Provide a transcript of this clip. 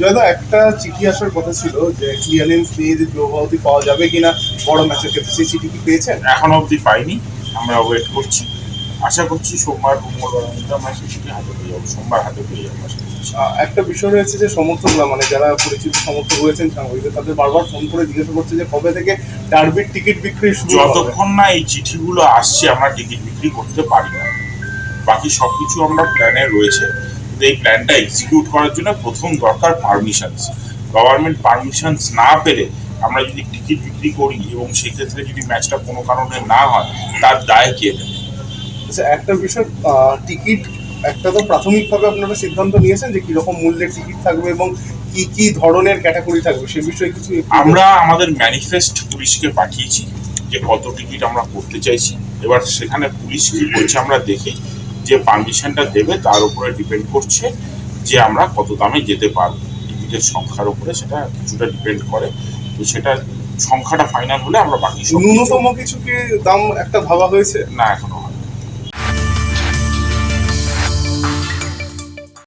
জয়দা একটা চিঠি আসার কথা ছিল যে ক্লিয়ারেন্স নিয়ে যে যুবভারতী পাওয়া যাবে কিনা বড় ম্যাচের ক্ষেত্রে সেই চিঠি কি পেয়েছেন? এখনও অবধি পাইনি আমরা ওয়েট করছি। আশা করছি সোমবার মঙ্গলবার মধ্যে আমরা সেই ছুটি হাতে পেয়ে যাব সোমবার হাতে পেয়ে যাব একটা বিষয় রয়েছে যে সমর্থকরা মানে যারা পরিচিত সমর্থক রয়েছেন সাংবাদিকদের তাদের বারবার ফোন করে জিজ্ঞাসা করছে যে কবে থেকে ডার্বির টিকিট বিক্রি শুরু যতক্ষণ না এই চিঠিগুলো আসছে আমরা টিকিট বিক্রি করতে পারি না। বাকি সব কিছু আমরা প্ল্যানে রয়েছে। কিন্তু এই প্ল্যানটা এক্সিকিউট করার জন্য প্রথম দরকার পারমিশনস গভর্নমেন্ট পারমিশনস না পেলে আমরা যদি টিকিট বিক্রি করি এবং সেক্ষেত্রে যদি ম্যাচটা কোনো কারণে না হয় তার দায় কে? আচ্ছা একটা বিষয় টিকিট একটা তো প্রাথমিকভাবে আপনারা সিদ্ধান্ত নিয়েছেন যে কীরকম মূল্যের টিকিট থাকবে এবং কি কি ধরনের ক্যাটাগরি থাকবে সে বিষয়ে কিছু আমরা আমাদের ম্যানিফেস্ট পুলিশকে পাঠিয়েছি যে কত টিকিট আমরা করতে চাইছি। এবার সেখানে পুলিশ কি বলছে আমরা দেখি। যে পারমিশনটা দেবে তার উপরে ডিপেন্ড করছে যে আমরা কত দামে যেতে পারব। টিকিটের সংখ্যার উপরে সেটা কিছুটা ডিপেন্ড করে। তো সেটা সংখ্যাটা ফাইনাল হলে আমরা বাকি ন্যূনতম কিছু কি দাম একটা ভাবা হয়েছে? না এখনও